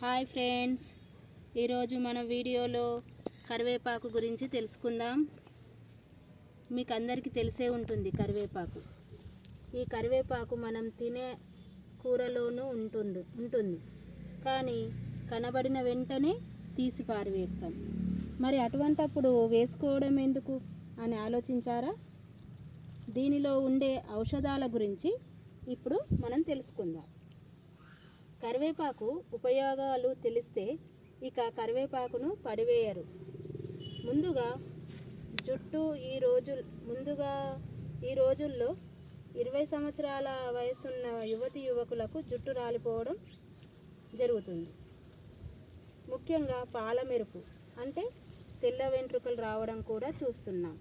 Hi friends. ఈరోజు మన వీడియోలో కరివేపాకు గురించి తెలుసుకుందాం. మీకు అందరికీ తెలిసే ఉంటుంది కరివేపాకు. ఈ కరివేపాకు మనం తినే కూరలోనూ ఉంటుంది ఉంటుంది. కానీ కనబడిన వెంటనే తీసి పారివేస్తాం. మరి అటువంటప్పుడు వేసుకోవడం ఎందుకు అని ఆలోచించారా? దీనిలో ఉండే ఔషధాల గురించి ఇప్పుడు మనం తెలుసుకుందాం. కరివేపాకు ఉపయోగాలు తెలిస్తే ఇక కరివేపాకును పడివేయరు. ముందుగా జుట్టు ఈ రోజు ముందుగా ఈ రోజుల్లో ఇరవై సంవత్సరాల వయసున్న యువతి యువకులకు జుట్టు రాలిపోవడం జరుగుతుంది. ముఖ్యంగా పాల మెరుపు అంటే తెల్ల వెంట్రుకలు రావడం కూడా చూస్తున్నాం.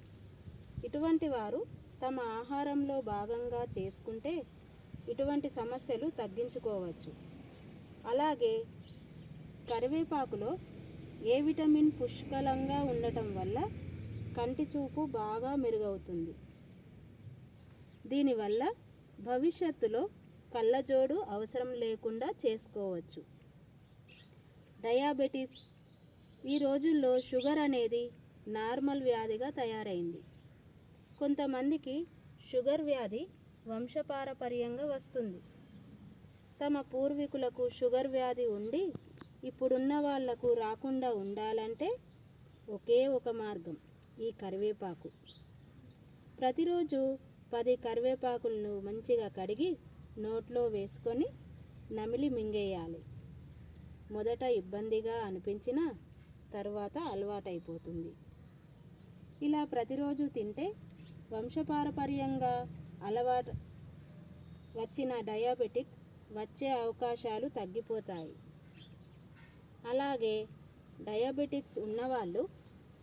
ఇటువంటి వారు తమ ఆహారంలో భాగంగా చేసుకుంటే ఇటువంటి సమస్యలు తగ్గించుకోవచ్చు. అలాగే కరివేపాకులో ఏ విటమిన్ పుష్కలంగా ఉండటం వల్ల కంటి చూపు బాగా మెరుగవుతుంది. దీనివల్ల భవిష్యత్తులో కళ్ళజోడు అవసరం లేకుండా చేసుకోవచ్చు. డయాబెటీస్ ఈ రోజుల్లో షుగర్ అనేది నార్మల్ వ్యాధిగా తయారైంది. కొంతమందికి షుగర్ వ్యాధి వంశపారపర్యంగా వస్తుంది. తమ పూర్వీకులకు షుగర్ వ్యాధి ఉండి ఇప్పుడున్న వాళ్ళకు రాకుండా ఉండాలంటే ఒకే ఒక మార్గం ఈ కరివేపాకు. ప్రతిరోజు పది కరివేపాకులను మంచిగా కడిగి నోట్లో వేసుకొని నమిలి మింగేయాలి. మొదట ఇబ్బందిగా అనిపించినా తర్వాత అలవాటైపోతుంది. ఇలా ప్రతిరోజు తింటే వంశపారపర్యంగా అలవాటు వచ్చిన డయాబెటిక్ వచ్చే అవకాశాలు తగ్గిపోతాయి. అలాగే డయాబెటిక్స్ ఉన్నవాళ్ళు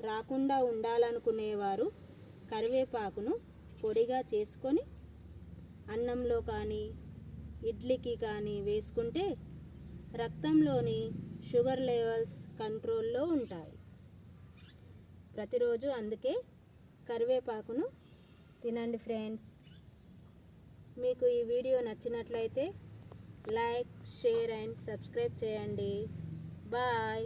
రాకుండా ఉండాలనుకునేవారు కరివేపాకును పొడిగా చేసుకొని అన్నంలో కానీ ఇడ్లీకి కానీ వేసుకుంటే రక్తంలోని షుగర్ లెవెల్స్ కంట్రోల్లో ఉంటాయి. ప్రతిరోజు అందుకే కరివేపాకును తినండి ఫ్రెండ్స్. మీకు ఈ వీడియో నచ్చినట్లయితే లైక్ షేర్ అండ్ సబ్స్క్రైబ్ చేయండి. బాయ్.